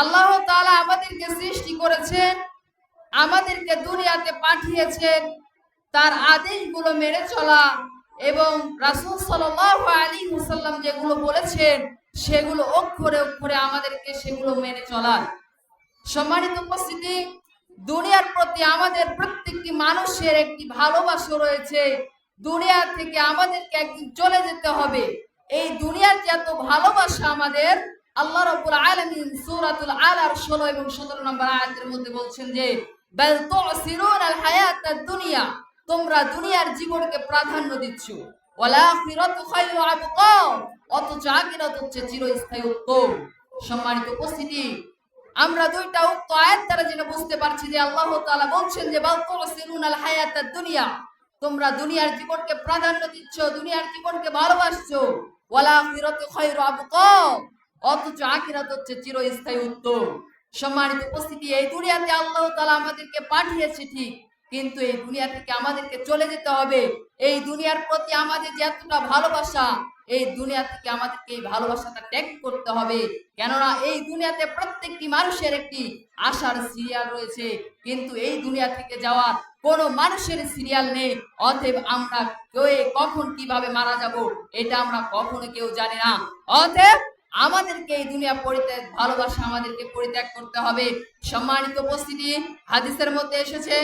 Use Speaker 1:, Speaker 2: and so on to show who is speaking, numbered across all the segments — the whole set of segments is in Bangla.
Speaker 1: আল্লাহ তালা আমাদেরকে সৃষ্টি করেছেন, আমাদেরকে দুনিয়াতে পাঠিয়েছেন, তার আদেশগুলো মেনে চলা এবং রাসূল সাল্লাল্লাহু আলী ওয়াসাল্লাম যেগুলো বলেছেন, সেগুলো অক্ষরে অক্ষরে আমাদেরকে সেগুলো মেনে চলা সম্মানিত উপস্থিতি, দুনিয়ার প্রতি আমাদের প্রত্যেকটি মানুষের একটি ভালোবাসা রয়েছে। দুনিয়া থেকে আমাদেরকে একদিন চলে যেতে হবে। এই দুনিয়ার যে এত ভালোবাসা আমাদের আল্লাহ রাব্বুল আলামিন সূরাতুল আলার 16 এবং 17 নম্বর আয়াতের মধ্যে বলছেন যে, বাল তুসিরুনাল হায়াতাদ দুনিয়া তোমরা দুনিয়ার জীবনকে প্রাধান্য দিচ্ছ। ওয়ালা আখিরাতু খায়রু আবকা অথচ আখিরাত হচ্ছে চিরস্থায়ী উত্তম। সম্মানিত উপস্থিতি, আমরা দুইটা উক্ত আয়াত দ্বারা যেটা বুঝতে পারছি যে আল্লাহ তাআলা বলছেন যে, বাল তুসিরুনাল হায়াতাদ দুনিয়া তোমরা দুনিয়ার জীবনকে প্রাধান্য দিচ্ছ, দুনিয়ার জীবনকে ভালোবাসছো। ওয়ালা আখিরাতু খায়রু আবকা অথচ আখিরাত হচ্ছে চিরস্থায়ী উত্তম। সম্মানিত উপস্থিতি, এই দুনিয়াতে আল্লাহ তাআলা আমাদেরকে পাঠিয়েছে ঠিক, কিন্তু এই দুনিয়া থেকে আমাদেরকে চলে যেতে হবে। এই দুনিয়ার প্রতি আমাদের যে এতটা ভালোবাসা, এই দুনিয়া থেকে আমাদেরকে এই ভালোবাসাটা ত্যাগ করতে হবে। কেননা এই দুনিয়াতে প্রত্যেকটি মানুষের একটি আশার সিরিয়াল রয়েছে, কিন্তু এই দুনিয়া থেকে যাওয়া কোনো মানুষের সিরিয়াল নেই। অতএব আমরা কেউ কখন কীভাবে মারা যাব, এটা আমরা কখনো কেউ জানি না। অতএব আমাদেরকে এই দুনিয়া পরিত্যাগ ভালোবাসা আমাদেরকে পরিত্যাগ করতে হবে সম্মানিত উপস্থিতি হাদিসের মধ্যে এসেছে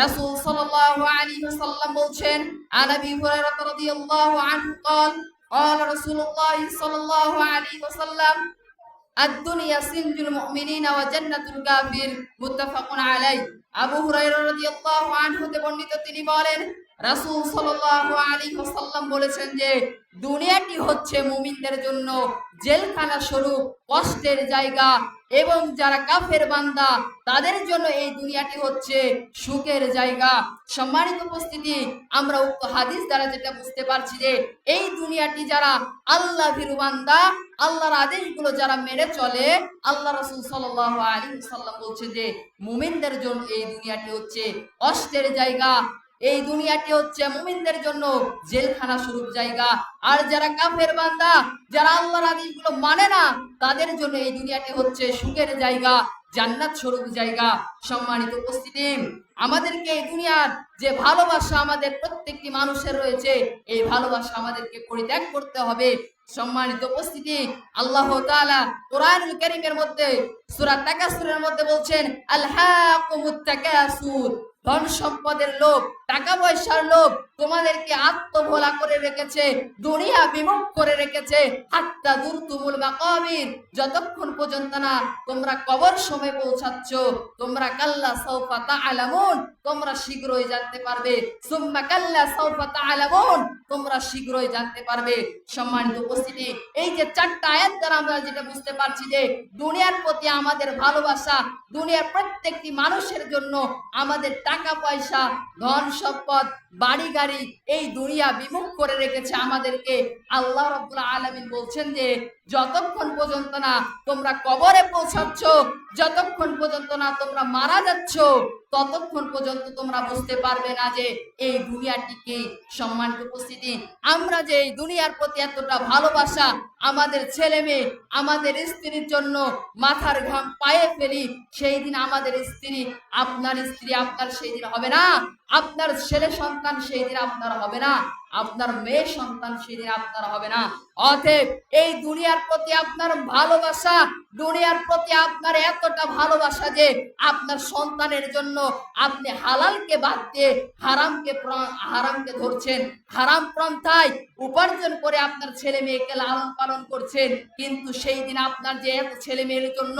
Speaker 1: রাসূল সাল্লাল্লাহু আলাইহি ওয়াসাল্লাম বলছেন আনাবি হুরায়রা রাদিয়াল্লাহু আনহু قال قال رسول الله صلى الله عليه وسلم الدنيا سجن المؤمنين وجنة الكافر متفق عليه আবু হুরায়রা রাদিয়াল্লাহু আনহু তে বর্ণিত তিনি বলেন রাসূল ওয়াসাল্লাম বলেছেন যে, দুনিয়াটি হচ্ছে মুমিনদের জন্য জেলখানা স্বরূপ, কষ্টের জায়গা এবং যারা কাফের বান্দা, তাদের জন্য এই দুনিয়াটি হচ্ছে সুখের জায়গা। সম্মানিত উপস্থিতি, আমরা উক্ত হাদিস দ্বারা যেটা বুঝতে পারছি যে, এই দুনিয়াটি যারা আল্লাহ ভীরু বান্দা, আল্লাহর আদেশগুলো যারা মেনে চলে, আল্লাহ রাসূল সাল্লাল্লাহু আলাইহি ওয়াসাল্লাম বলছে যে, মুমিনদের জন্য এই দুনিয়াটি হচ্ছে কষ্টের জায়গা এই দুনিয়াটি হচ্ছে মুমিনদের জন্য জেলখানা স্বরূপ জায়গা। আর যারা কাফের বান্দা, যারা আল্লাহর আদেশগুলো মানে না, তাদের জন্য এই দুনিয়াটি হচ্ছে সুখের জায়গা, জান্নাত স্বরূপ জায়গা। সম্মানিত উপস্থিতি আমাদেরকে এই দুনিয়ার যে ভালোবাসা আমাদের প্রত্যেকটি মানুষের রয়েছে, এই ভালোবাসা আমাদেরকে পরিত্যাগ করতে হবে। সম্মানিত উপস্থিতি আল্লাহ তাআলা কোরআনুল কারীমের মধ্যে, সূরা তাকাসুরের মধ্যে বলছেন আলহাকুমুত তাকাসুর ধন সম্পদের লোভ টাকা পয়সার লোভ তোমাদেরকে আত্মভোলা করে রেখেছে, দুনিয়া বিমুখ করে রেখেছে। হাত্তা দূর তুমুল মাকাবির, যতক্ষণ পর্যন্ত না তোমরা কবর সময় পৌঁছাচ্ছ, তোমরা কাল্লা সৌফা তাআলামুন, তোমরা শীঘ্রই জানতে পারবে। সুম্মা কাল্লা সৌফা তাআলামুন, তোমরা শীঘ্রই জানতে পারবে। সম্মানিত উপস্থিতি, এই যে চারটা আয়াত দ্বারা আমরা যেটা বুঝতে পারছি যে দুনিয়ার প্রতি আমাদের ভালোবাসা, দুনিয়ার প্রত্যেকটি মানুষের জন্য আমাদের টাকা পয়সা, ধন সম্পদ বাড়ি গাড়ি এই দুনিয়া বিমুখ করে রেখেছে আমাদেরকে। আল্লাহ রাব্বুল আলামিন বলছেন যে, যতক্ষণ পর্যন্ত না তোমরা কবরে পৌঁছাচ্ছ, যতক্ষণ পর্যন্ত না তোমরা মারা যাচ্ছ, ততক্ষণ পর্যন্ত তোমরা বুঝতে পারবে না যে এই দুনিয়াটিকে সম্মানিত উপস্থিতি, আমরা যে এই দুনিয়ার প্রতি এতটা ভালোবাসা, আমাদের ছেলে মেয়ে, আমাদের স্ত্রীর জন্য মাথার ঘাম পায়ে ফেলি, সেই দিন আমাদের স্ত্রী, আপনার স্ত্রী আপনার সেই দিন হবে না। আপনার ছেলে সন্তান সেই দিন আপনার হবে না। আপনার মেয়ে সন্তান সেদিন আপনার হবে না। অতএব এই দুনিয়ার প্রতি আপনার ভালোবাসা, দুনিয়ার প্রতি আপনার এতটা ভালোবাসা যে আপনার সন্তানের জন্য আপনি হালালকে বাদ দিয়ে হারামকে হারামকে ধরছেন। হারাম পন্থায় উপার্জন করে আপনার ছেলে মেয়েকে লালন পালন করছেন। কিন্তু সেই দিন আপনার যে এত ছেলে মেয়ের জন্য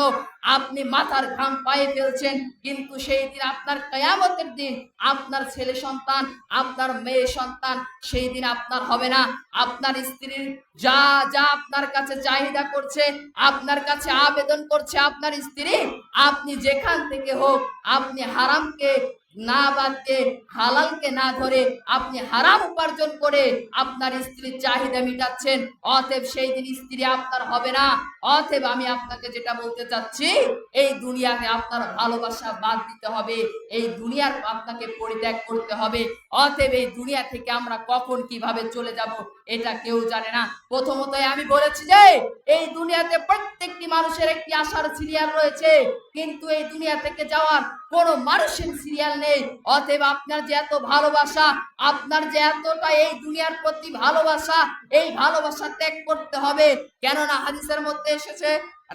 Speaker 1: আপনি মাথার ঘাম পায়ে ফেলছেন, কিন্তু সেই দিন আপনার কয়ামতের দিন আপনার ছেলে সন্তান, আপনার মেয়ে সন্তান, সেই দিন আপনার হবে না। আপনার স্ত্রীর যা যা আপনার কাছে চাহিদা করছে, আপনার কাছে আবেদন করছে, আপনার স্ত্রী, আপনি যেখান থেকে হোক, আপনি হারামকে না বাদকে হালালকে না ধরে আপনি হারাম উপার্জন করে আপনার স্ত্রীর চাহিদা মিটাচ্ছেন। অতএব সেই দিন স্ত্রী আপনার হবে না। অতএব আমি আপনাকে যেটা বলতে চাচ্ছি, এই দুনিয়াকে আপনার ভালোবাসা বাদ দিতে হবে। এই দুনিয়ার আপনাকে পরিত্যাগ করতে হবে। অতএব এই দুনিয়া থেকে আমরা কখন কীভাবে চলে যাব, এটা কেউ জানে না। প্রথমত আমি বলেছি যে, এই দুনিয়াতে প্রত্যেকটি মানুষের একটি আশার সিরিয়াল রয়েছে। কিন্তু এই দুনিয়া থেকে যাওয়ার কোনো মানুষের সিরিয়াল নেই। অতএব আপনার যে এত ভালোবাসা, আপনার যে এতটা এই দুনিয়ার প্রতি ভালোবাসা, এই ভালোবাসা ত্যাগ করতে হবে। কেননা হাদিসের মধ্যে এসেছে,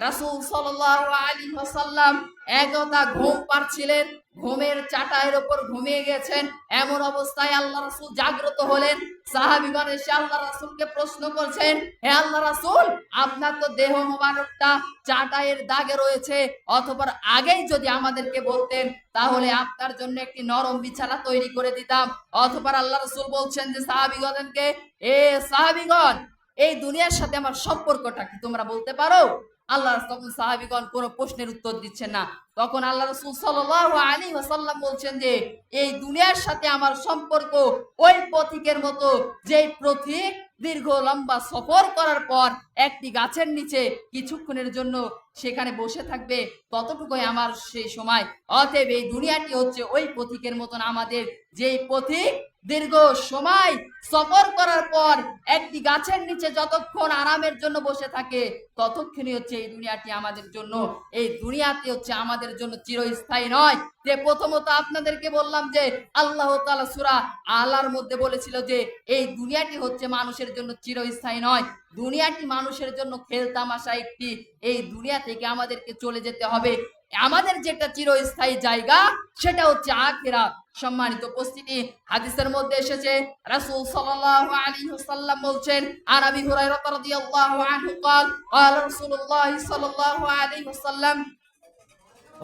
Speaker 1: রাসূল সাল্লাল্লাহু আলাইহি ওয়াসাল্লাম একদা ঘুম পাচ্ছিলেন, ঘুমের চাটাইয়ের ওপর ঘুমিয়ে গেছেন। এমন অবস্থায় আল্লাহ রাসূল জাগ্রত হলেন। সাহাবীগণ এসে আল্লাহ রাসূলকে প্রশ্ন করছেন, হে আল্লাহ রাসূল, আপনার তো দেহ মোবারকটা চাটাইয়ের দাগে রয়েছে অথবা আগেই যদি আমাদেরকে বলতেন, তাহলে আপনার জন্য একটি নরম বিছানা তৈরি করে দিতাম। অথবা আল্লাহ রাসূল বলছেন যে, সাহাবীগণকে, এ সাহাবীগণ, এই দুনিয়ার সাথে আমার সম্পর্কটা কি তোমরা বলতে পারো? আল্লাহ তখন সাহাবিগণ কোনো প্রশ্নের উত্তর দিচ্ছেন না। তখন আল্লাহ রসুল সাল্লাল্লাহু আলাইহি ওয়াসাল্লাম বলছেন যে, এই দুনিয়ার সাথে আমার সম্পর্ক ওই পথিকের মতো যেই পথিক দীর্ঘ লম্বা সফর করার পর একটি গাছের নিচে কিছুক্ষণের জন্য সেখানে বসে থাকবে, ততটুকুই আমার সেই সময়। অতএব এই দুনিয়াটি হচ্ছে ওই পথিকের মতন আমাদের। যেই পথিক দীর্ঘ সময় সফর করার পর একটি গাছের নিচে যতক্ষণ আরামের জন্য বসে থাকে, ততক্ষণই হচ্ছে এই দুনিয়াটি আমাদের জন্য, এই দুনিয়াতে হচ্ছে আমাদের জন্য চিরস্থায়ী নয়। যে প্রথমত আপনাদেরকে বললাম যে আল্লাহ তাআলা সূরা আলার মধ্যে বলেছিল যে এই দুনিয়াটি হচ্ছে মানুষের জন্য চিরস্থায়ী নয়। দুনিয়াটি মানুষের জন্য খেলতামাশা একটি, এই দুনিয়া থেকে আমাদেরকে চলে যেতে হবে। আমাদের যেটা চিরস্থায়ী জায়গা সেটা হচ্ছে আখিরা সম্মানিত উপস্থিতি হাদিসের মধ্যে এসেছে রাসূল সাল্লাল্লাহু আলাইহি ওয়াসাল্লাম বলছেন আর আবি হুরায়রা রাদিয়াল্লাহু আনহু قال قال رسول الله صلى الله عليه وسلم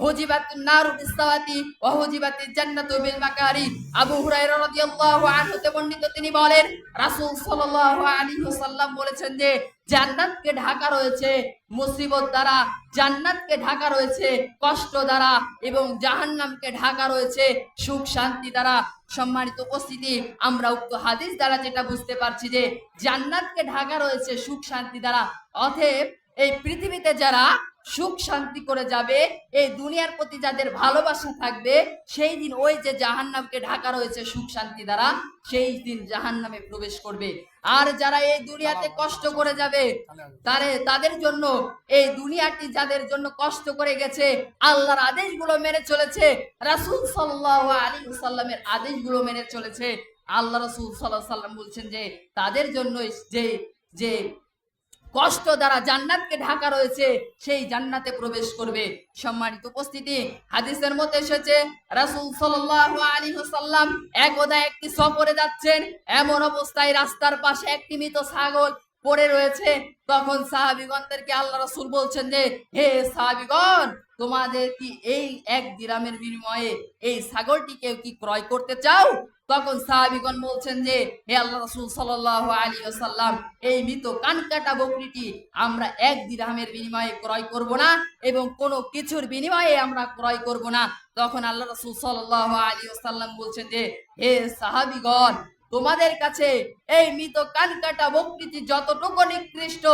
Speaker 1: হুজিবাতুন নারু বিসাওয়াতি ওয়া হুজিবাতিল জান্নাতু বিল মাকারি। আবু হুরায়রা রাদিয়াল্লাহু আনহু তে বর্ণিত তিনি বলেন, রাসূল সাল্লাল্লাহু আলাইহি ওয়াসাল্লাম বলেছেন যে, জান্নাতকে ঢাকা রয়েছে মুসিবত দ্বারা, জান্নাতকে ঢাকা রয়েছে কষ্ট দ্বারা এবং জাহান্নামকে ঢাকা রয়েছে সুখ শান্তি দ্বারা। সম্মানিত উপস্থিতি, আমরা উক্ত হাদিস দ্বারা যেটা বুঝতে পারছি যে, জান্নাতকে ঢাকা রয়েছে সুখ শান্তি দ্বারা। অতএব এই পৃথিবীতে যারা সুখ শান্তি করে যাবে। এই দুনিয়ার প্রতি যাদের ভালোবাসা থাকবে সেই দিন ওই যে জাহান্নামকে ঢাকা রয়েছে সুখ শান্তি দ্বারা সেই দিন জাহান্নামে প্রবেশ করবে। আর যারা এই দুনিয়াতে কষ্ট করে যাবে তারে তাদের জন্য এই দুনিয়াটি যাদের জন্য কষ্ট করে গেছে আল্লাহর আদেশগুলো মেনে চলেছে রাসূল সাল্লাল্লাহু আলাইহি ওয়াসাল্লামের আদেশগুলো মেনে চলেছে। আল্লাহ রসুল সাল্লাহ সাল্লাম বলছেন যে তাদের জন্য যে যে কষ্ট দ্বারা জান্নাতকে ঢাকা রয়েছে, সেই জান্নাতে প্রবেশ করবে। সম্মানিত উপস্থিতি, হাদিসের মধ্যে এসেছে, রাসূল সাল্লাল্লাহু আলাইহি ওয়াসাল্লাম একদা একটি সফরে যাচ্ছেন, এমন অবস্থায় রাস্তার পাশে একটি মৃত ছাগল পড়ে রয়েছে, তখন সাহাবিগণদেরকে আল্লাহ রাসূল বলছেন যে, হে সাহাবিগণ, তোমাদের কি এই এক দিরামের বিনিময়ে এই ছাগলটিকে কি ক্রয় করতে চাও? তখন সাহাবিগণ বলছেন যে, হে আল্লাহ রাসূল সাল্লাল্লাহু আলাইহি ওয়াসাল্লাম, এই মৃত কানকাটা বকরিটি আমরা এক দিরহামের বিনিময়ে ক্রয় করব না এবং কোনো কিছুর বিনিময়ে আমরা ক্রয় করব না। তখন আল্লাহ রাসূল সাল্লাল্লাহু আলাইহি ওয়াসাল্লাম বলছেন যে, হে সাহাবিগণ তোমাদের কাছে এই মৃত কানকাটা বকৃতি যতটুকু নিকৃষ্ট,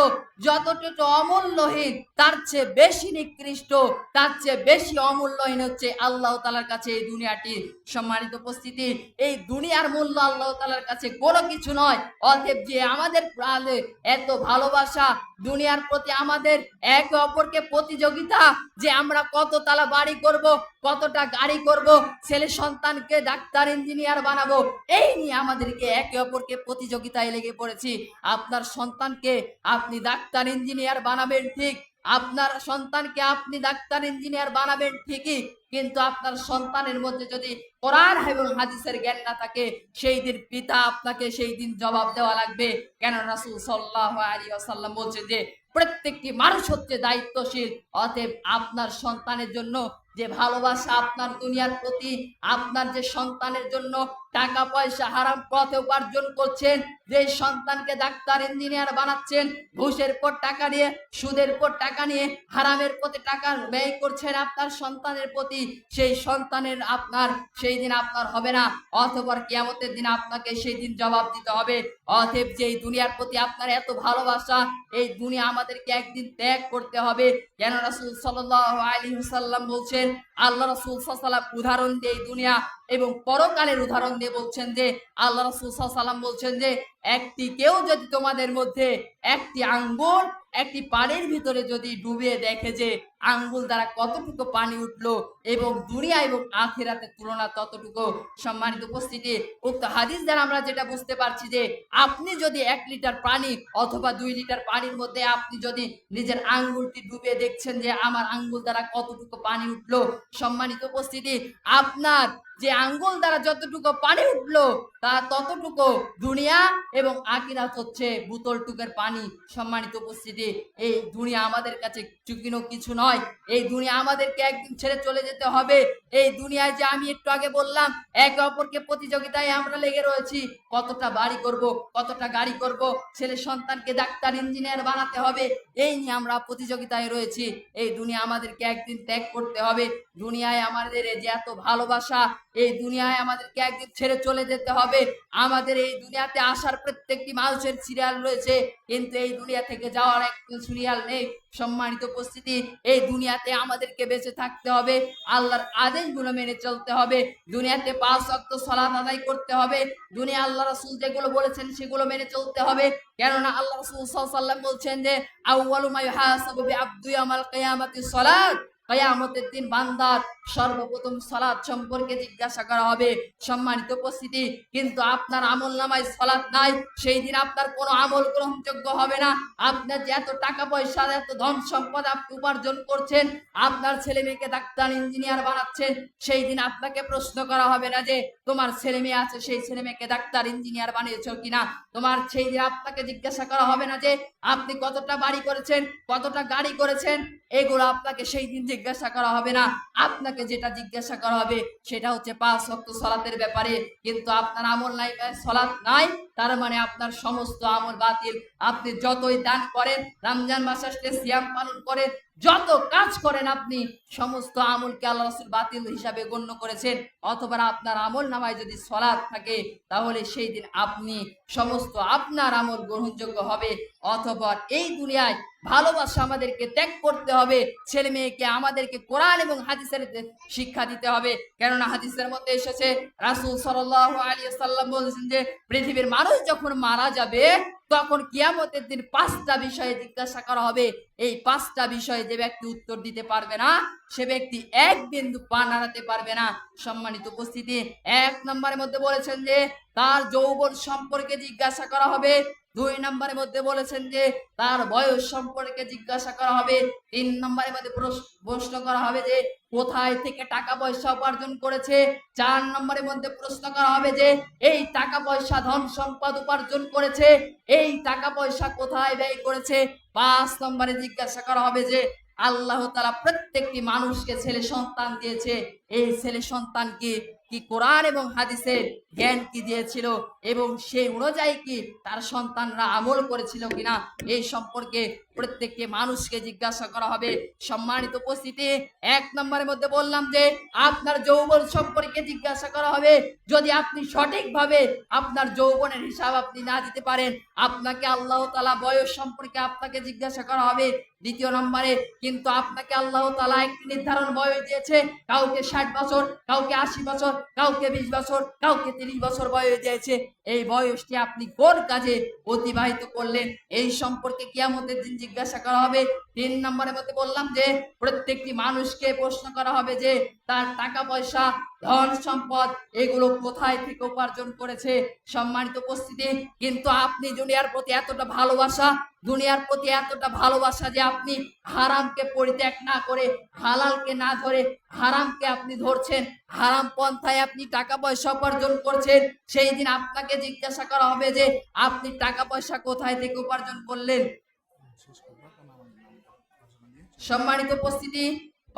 Speaker 1: যতটুকু অমূল্যহীন, তার চেয়ে বেশি নিকৃষ্ট, তার চেয়ে বেশি অমূল্যহীন হচ্ছে আল্লাহ তালার কাছে এই দুনিয়াটি। সম্মানিত উপস্থিতি, এই দুনিয়ার মূল্য আল্লাহ তালার কাছে কোনো কিছু নয়। অতএব যে আমাদের প্রাণে এত ভালোবাসা, দুনিয়ার প্রতি আমাদের একে অপরকে প্রতিযোগিতা, যে আমরা কত তালা বাড়ি করব, কতটা গাড়ি করব, ছেলে সন্তানকে ডাক্তার, ইঞ্জিনিয়ার বানাবো, এই নিয়ে আমাদেরকে একে অপরকে প্রতিযোগিতায় লেগে পড়েছি। আপনার সন্তানকে আপনি ডাক্তার, ইঞ্জিনিয়ার বানাবেন ঠিক। আপনার সন্তানকে আপনি ডাক্তার, ইঞ্জিনিয়ার বানাবেন ঠিকই। কিন্তু আপনার সন্তানের মধ্যে যদি কোরআন এবং হাদিসের জ্ঞান না থাকে, সেই দিন পিতা আপনাকে সেই দিন জবাব দেওয়া লাগবে। কেন রাসূল সাল্লাল্লাহু আলাইহি ওয়াসাল্লাম বলছে যে, প্রত্যেকটি মানুষ হচ্ছে দায়িত্বশীল, অতএব আপনার সন্তানের জন্য যে ভালোবাসা আপনার দুনিয়ার প্রতি, আপনার যে সন্তানের জন্য টাকা পয়সা হারাম পথে উপার্জন করছেন, যে সন্তানকে ডাক্তার, ইঞ্জিনিয়ার বানাচ্ছেন, ঘুষের পর টাকা নিয়ে, সুদের পর টাকা নিয়ে, হারামের প্রতি টাকা ব্যয় করছেন আপনার সন্তানের প্রতি, সেই সন্তানের আপনার, সেই দিন আপনার হবে না। অথবা কিয়ামতের দিন আপনাকে সেই দিন জবাব দিতে হবে। অতএব যে এই দুনিয়ার প্রতি আপনার এত ভালোবাসা, এই দুনিয়া আমাদেরকে একদিন ত্যাগ করতে হবে। কেন রাসূল সাল্লাল্লাহু আলাইহি ওয়াসাল্লাম বলছেন, আল্লাহ রাসূল আলাইহি উদাহরণ দিয়ে এই দুনিয়া এবং পরকালের উদাহরণ দিয়ে বলছেন যে, আল্লাহ রাসূল ওয়াসাল্লাম বলছেন যে, একটি কেউ যদি তোমাদের মধ্যে একটি আঙ্গুল, একটি পানির ভিতরে যদি ডুবিয়ে দেখে যে আঙ্গুল দ্বারা কতটুকু পানি উঠল এবং দুনিয়া এবং আখিরাতের তুলনা ততটুকু সম্মানিত উপস্থিতি। উক্ত হাদিস দ্বারা আমরা যেটা বুঝতে পারছি যে, আপনি যদি এক লিটার পানি অথবা দুই লিটার পানির মধ্যে আপনি যদি নিজের আঙ্গুলটি ডুবিয়ে দেখছেন যে, আমার আঙ্গুল দ্বারা কতটুকু পানি উঠল? সম্মানিত উপস্থিতি, আপনার যে আঙ্গুল দ্বারা যতটুকু পানি উঠল, তা ততটুকু দুনিয়া এবং আকিরাত হচ্ছে বোতল টুকের পানি। সম্মানিত উপস্থিতি, এই দুনিয়া আমাদের কাছে চুকিনো কিছু নয়। এই দুনিয়া আমাদেরকে একদিন ছেড়ে চলে যেতে হবে। এই দুনিয়ায় যে আমি একটু আগে বললাম, একে অপরকে প্রতিযোগিতায় আমরা লেগে রয়েছি। কতটা বাড়ি করব, কতটা গাড়ি করব, ছেলে সন্তানকে ডাক্তার, ইঞ্জিনিয়ার বানাতে হবে, এই নিয়ে আমরা প্রতিযোগিতায় রয়েছি। এই দুনিয়া আমাদেরকে একদিন ত্যাগ করতে হবে। দুনিয়ায় আমাদের যে এত ভালোবাসা, এই দুনিয়ায় আমাদেরকে একদিন ছেড়ে চলে যেতে হবে। আমাদের এই দুনিয়াতে আসার প্রত্যেকটি মানুষের সিরিয়াল রয়েছে, কিন্তু এই দুনিয়া থেকে যাওয়ার একটি সিরিয়াল নেই। সম্মানিত উপস্থিতি, এই দুনিয়াতে আমাদেরকে বেঁচে থাকতে হবে, আল্লাহর আদেশগুলো মেনে চলতে হবে, দুনিয়াতে পাঁচ অক্ত সলাত আদায় করতে হবে দুনিয়া আল্লাহ রসুল যেগুলো বলেছেন সেগুলো মেনে চলতে হবে, কেননা আল্লাহ রাসূল সাল্লাম বলছেন যে, আউয়ালু মা আব্দুই বিআবদু কেয়ামাতি সালাত। কয়ামতের দিন বান্দার সর্বপ্রথম সালাদ সম্পর্কে জিজ্ঞাসা করা হবে। সম্মানিত উপস্থিতি, কিন্তু আপনার আমল নামায় সালাদ নাই, সেই দিন আপনার কোনো আমল গ্রহণযোগ্য হবে না। আপনার যে এত টাকা পয়সা, এত ধন সম্পদ আপনি উপার্জন করছেন, আপনার ছেলে মেয়েকে ডাক্তার, ইঞ্জিনিয়ার বানাচ্ছেন, সেই দিন আপনাকে প্রশ্ন করা হবে না যে, তোমার ছেলে মেয়ে আছে, সেই ছেলে মেয়েকে ডাক্তার, ইঞ্জিনিয়ার বানিয়েছো কিনা? তোমার সেই দিন আপনাকে জিজ্ঞাসা করা হবে না যে, আপনি কতটা বাড়ি করেছেন, কতটা গাড়ি করেছেন? এগুলো আপনাকে সেই দিন জিজ্ঞাসা করা হবে না। আপনাকে যেটা জিজ্ঞাসা করা হবে, সেটা হচ্ছে পাঁচ শক্ত সলাতের ব্যাপারে। কিন্তু আপনার আমল নাই সলাৎ নাই। তার মানে আপনার সমস্ত আমল বাতিল আপনি যতই দান করেন, রমজান মাস আসলে সিয়াম পালন করেন, যত কাজ করেন আপনি, সমস্ত আমলকে আল্লাহ রাসূল বাতিল হিসাবে গণ্য করেছেন। অথবা আপনার আমল নামায় যদি সলাৎ থাকে, তাহলে সেই দিন আপনি সমস্ত আপনার আমল গ্রহণযোগ্য হবে। অথবা এই দুনিয়ায় ভালোবাসা আমাদেরকে ত্যাগ করতে হবে, ছেলে মেয়েকে আমাদেরকে কোরআন এবং হাদিসের শিক্ষা দিতে হবে। কেননা হাদিসের মধ্যে এসেছে, রাসূল সাল্লাল্লাহু আলাইহি সাল্লাম বলেছেন যে, পৃথিবীর মানুষ যখন মারা যাবে, তখন কিয়ামতের দিন পাঁচটা বিষয়ে জিজ্ঞাসা করা হবে। এই পাঁচটা বিষয়ে যে ব্যক্তি উত্তর দিতে পারবে না, সে ব্যক্তি এক বিন্দু পা নাড়াতে পারবে না। সম্মানিত উপস্থিতি, এক নম্বরের মধ্যে বলেছেন যে, তার যৌবন সম্পর্কে জিজ্ঞাসা করা হবে। দুই নম্বরের মধ্যে বলেছেন যে, তার বয়স সম্পর্কে জিজ্ঞাসা করা হবে। তিন নম্বরের মধ্যে প্রশ- প্রশ্ন করা হবে যে, কোথায় থেকে টাকা পয়সা উপার্জন করেছে? চার নম্বরের মধ্যে প্রশ্ন করা হবে যে, এই টাকা পয়সা ধন সম্পদ উপার্জন করেছে? এই টাকা পয়সা কোথায় ব্যয় করেছে? পাঁচ নম্বরে জিজ্ঞাসা করা হবে যে, আল্লাহ তালা প্রত্যেকটি মানুষকে ছেলে সন্তান দিয়েছে। এই ছেলে সন্তানকে কি কোরআন এবং হাদিসের জ্ঞান কি দিয়েছিল এবং সেই অনুযায়ী কি তার সন্তানরা আমল করেছিল কিনা, এই সম্পর্কে প্রত্যেককে মানুষকে জিজ্ঞাসা করা হবে। সম্মানিত উপস্থিতি, এক নম্বরের মধ্যে বললাম যে, আপনার যৌবন সম্পর্কে জিজ্ঞাসা করা হবে। যদি আপনি সঠিকভাবে আপনার যৌবনের হিসাব আপনি না দিতে পারেন, আপনাকে আল্লাহ তালা বয়স সম্পর্কে আপনাকে জিজ্ঞাসা করা হবে। দ্বিতীয় নম্বরে, কিন্তু আপনাকে আল্লাহ তালা একটি নির্ধারণ বয়স দিয়েছে, কাউকে ষাট বছর, কাউকে আশি বছর কাউকে বিশ বছর, কাউকে তিরিশ বছর বয়স দিয়েছে, এই বয়সটি আপনি কোন কাজে অতিবাহিত করলেন? এই সম্পর্কে কিয়ামতের দিন জিজ্ঞাসা করা হবে। তিন নম্বরের মধ্যে বললাম যে, প্রত্যেকটি মানুষকে প্রশ্ন করা হবে যে, তার টাকা পয়সা ধন সম্পদ, এগুলো কোথায় থেকে উপার্জন করেছে? সম্মানিত উপস্থিতি, কিন্তু আপনি দুনিয়ার প্রতি এতটা ভালোবাসা, দুনিয়ার প্রতি এতটা ভালোবাসা যে আপনি হারামকে পরিত্যাগ না করে, হালালকে না ধরে হারামকে আপনি ধরছেন, হারাম পন্থায় আপনি টাকা পয়সা উপার্জন করছেন, সেই দিন আপনাকে জিজ্ঞাসা করা হবে যে, আপনি টাকা পয়সা কোথায় থেকে উপার্জন করলেন? সম্মানিত উপস্থিতি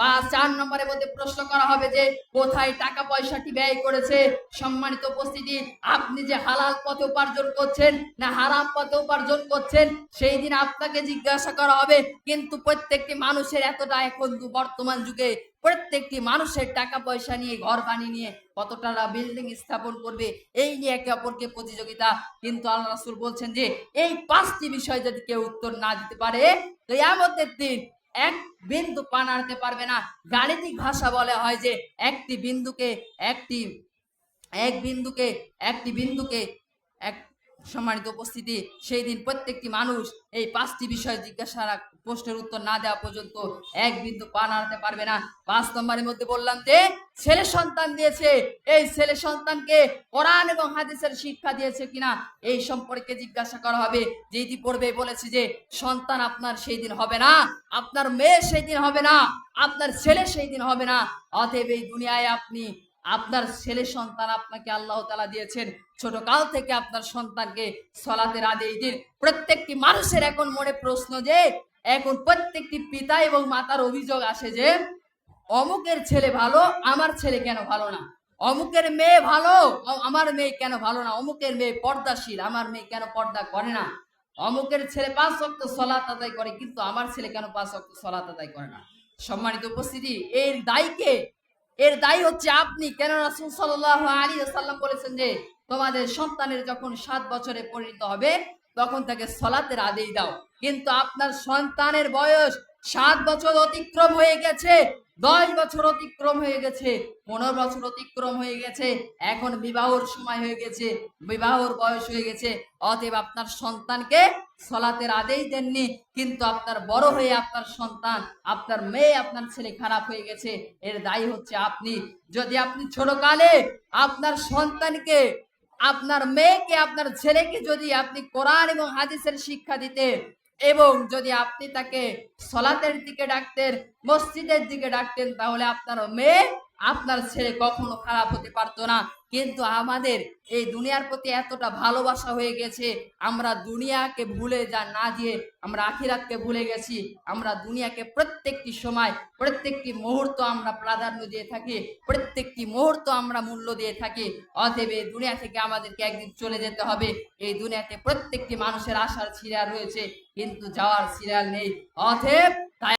Speaker 1: পাঁচ, চার নম্বরের মধ্যে প্রশ্ন করা হবে যে, কোথায় টাকা পয়সাটি ব্যয় করেছে? সম্মানিত উপস্থিতি, আপনি যে হালাল পথে উপার্জন করছেন না হারাম পথে উপার্জন করছেন, সেই দিন আপনাকে জিজ্ঞাসা করা হবে, কিন্তু প্রত্যেকটি মানুষের এতটা এখন বর্তমান যুগে, প্রত্যেকটি মানুষের টাকা পয়সা নিয়ে ঘর বানিয়ে নিয়ে কতটা বিল্ডিং স্থাপন করবে, এই নিয়ে একে অপরকে প্রতিযোগিতা। কিন্তু আল্লাহ রাসূল বলছেন যে, এই পাঁচটি বিষয় যদি কেউ উত্তর না দিতে পারে তো দিন এক বিন্দু পান আনতে পারবে না। গাণিতিক ভাষা বলে হয় যে একটি বিন্দুকে একটি, এক বিন্দুকে একটি বিন্দুকে এক সম্মানিত উপস্থিতি, সেই দিন প্রত্যেকটি মানুষ এই পাঁচটি বিষয় জিজ্ঞাসা প্রশ্নের উত্তর না দেওয়া পর্যন্ত এক বিন্দু পা নাড়াতে পারবে না। পাঁচ নম্বরের মধ্যে বললাম যে, ছেলে সন্তান দিয়েছে, এই ছেলে সন্তানকে কোরআন এবং হাদিসের শিক্ষা দিয়েছে কিনা, এই সম্পর্কে জিজ্ঞাসা করা হবে। যে ইতিপূর্বে বলেছে যে, সন্তান আপনার সেই দিন হবে না, আপনার মেয়ে সেই দিন হবে না, আপনার ছেলে সেই দিন হবে না। অতএব এই দুনিয়ায় আপনি আপনার ছেলে সন্তান আপনাকে আল্লাহ তালা দিয়েছেন। ছোট কাল থেকে আপনার সন্তানকে সলাতের আদেশ দিন প্রত্যেকটি মানুষের এখন মনে প্রশ্ন যে, এখন প্রত্যেকটি পিতা এবং মাতার অভিযোগ আসে যে, অমুকের ছেলে ভালো, আমার ছেলে কেন ভালো না? অমুকের মেয়ে ভালো আমার মেয়ে কেন ভালো না? অমুকের মেয়ে পর্দাশীল, আমার মেয়ে কেন পর্দা করে না? অমুকের ছেলে পাঁচ অক্ট সলাত আদায় করে, কিন্তু আমার ছেলে কেন পাঁচ অক্ট সলাত আদায় করে না? সম্মানিত উপস্থিতি, এর দায়ীকে এর দায়ী হচ্ছে আপনি। কেন রাসুল সাল্লাহ আলী সাল্লাম বলেছেন যে, তোমাদের সন্তানের যখন সাত বছরে পরিণত হবে, তখন তাকে সলাতের আদেশ দাও। কিন্তু আপনার সন্তানের বয়স সাত বছর অতিক্রম হয়ে গেছে। দশ বছর অতিক্রম হয়ে গেছে, পনেরো বছর অতিক্রম হয়ে গেছে, এখন বিবাহর সময় হয়ে গেছে, বিবাহর বয়স হয়ে গেছে, অতএব আপনার সন্তানকে সলাতের আদেশ দেননি, কিন্তু আপনার বড় হয়ে আপনার সন্তান, আপনার মেয়ে, আপনার ছেলে খারাপ হয়ে গেছে, এর দায়ী হচ্ছে আপনি। যদি আপনি ছোটকালে আপনার সন্তানকে, আপনার মেয়েকে, আপনার ছেলেকে যদি আপনি কোরআন এবং হাদিসের শিক্ষা দিতে এবং যদি আপনি তাকে সলাতের দিকে ডাকতেন মসজিদের দিকে ডাকতেন তাহলে আপনার মেয়ে আপনার ছেলে কখনো খারাপ হতে পারতো না। কিন্তু আমাদের এই দুনিয়ার প্রতি এতটা ভালোবাসা হয়ে গেছে, আমরা দুনিয়াকে ভুলে যা, না দিয়ে আমরা আখিরাতকে ভুলে গেছি। আমরা দুনিয়াকে প্রত্যেকটি সময়, প্রত্যেকটি মুহূর্ত আমরা প্রাধান্য দিয়ে থাকি, প্রত্যেকটি মুহূর্ত আমরা মূল্য দিয়ে থাকি। অতএব এই দুনিয়া থেকে আমাদেরকে একদিন চলে যেতে হবে। এই দুনিয়াতে প্রত্যেকটি মানুষের আশার সিরিয়াল রয়েছে, কিন্তু যাওয়ার সিরিয়াল নেই। অতএব